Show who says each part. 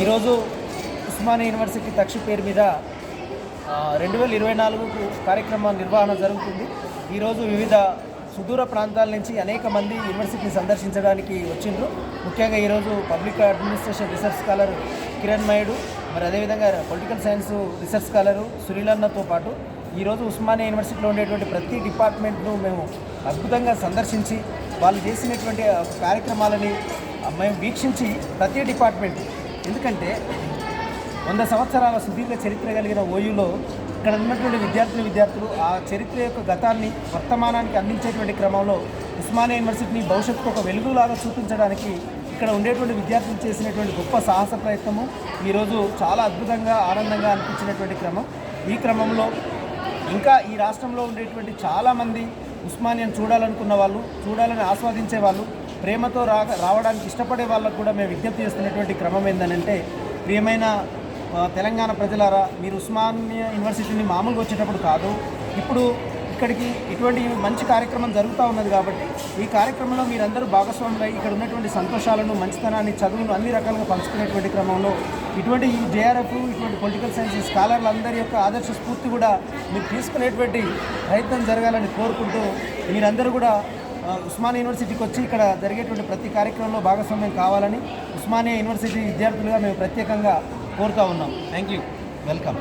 Speaker 1: ఈరోజు ఉస్మానియా యూనివర్సిటీ తక్షి పేరు మీద రెండు వేల ఇరవై నాలుగుకు కార్యక్రమ నిర్వహణ జరుగుతుంది. ఈరోజు వివిధ సుదూర ప్రాంతాల నుంచి అనేక మంది యూనివర్సిటీని సందర్శించడానికి వచ్చిండ్రు. ముఖ్యంగా ఈరోజు public administration research scholar Kiran Naidu మరి అదేవిధంగా పొలిటికల్ సైన్స్ రీసెర్చ్ స్కాలరు సునీలన్నతో పాటు ఈరోజు ఉస్మానియా యూనివర్సిటీలో ఉండేటువంటి ప్రతి డిపార్ట్మెంట్ను మేము అద్భుతంగా సందర్శించి వాళ్ళు చేసినటువంటి కార్యక్రమాలని మేము వీక్షించి ప్రతి డిపార్ట్మెంట్ ఎందుకంటే వంద సంవత్సరాల సుదీర్ఘ చరిత్ర కలిగిన ఓయూలో ఇక్కడ ఉన్నటువంటి విద్యార్థులు విద్యార్థులు ఆ చరిత్ర యొక్క గతాన్ని వర్తమానానికి అందించేటువంటి క్రమంలో ఉస్మానియా యూనివర్సిటీని భవిష్యత్తుకు ఒక వెలుగులాగా చూపించడానికి ఇక్కడ ఉండేటువంటి విద్యార్థులు చేసినటువంటి గొప్ప సాహస ప్రయత్నము. ఈరోజు చాలా అద్భుతంగా ఆనందంగా అనిపించినటువంటి క్రమం. ఈ క్రమంలో ఇంకా ఈ రాష్ట్రంలో ఉండేటువంటి చాలామంది ఉస్మానియాను చూడాలనుకున్న వాళ్ళు చూడాలని ఆస్వాదించే వాళ్ళు ప్రేమతో రా రావడానికి ఇష్టపడే వాళ్ళకు కూడా మేము విజ్ఞప్తి చేస్తున్నటువంటి క్రమం ఏంటంటే ప్రియమైన తెలంగాణ ప్రజలారా మీరు ఉస్మానియా యూనివర్సిటీని మామూలుగా వచ్చేటప్పుడు కాదు ఇప్పుడు ఇక్కడికి ఇటువంటి మంచి కార్యక్రమం జరుగుతూ ఉన్నది కాబట్టి ఈ కార్యక్రమంలో మీరందరూ భాగస్వాములై ఇక్కడ ఉన్నటువంటి సంతోషాలను మంచితనాన్ని చదువును అన్ని రకాలుగా పంచుకునేటువంటి క్రమంలో ఇటువంటి ఈ జేఆర్ఎఫ్ ఇటువంటి పొలిటికల్ సైన్స్ స్కాలర్లందరి యొక్క ఆదర్శ స్ఫూర్తి కూడా మీరు తీసుకునేటువంటి ప్రయత్నం జరగాలని కోరుకుంటూ మీరందరూ కూడా ఉస్మానియా యూనివర్సిటీకి వచ్చి ఇక్కడ జరిగేటువంటి ప్రతి కార్యక్రమంలో భాగస్వామ్యం కావాలని ఉస్మానియా యూనివర్సిటీ విద్యార్థులుగా మేము ప్రత్యేకంగా కోరుతా ఉన్నాం. Thank you welcome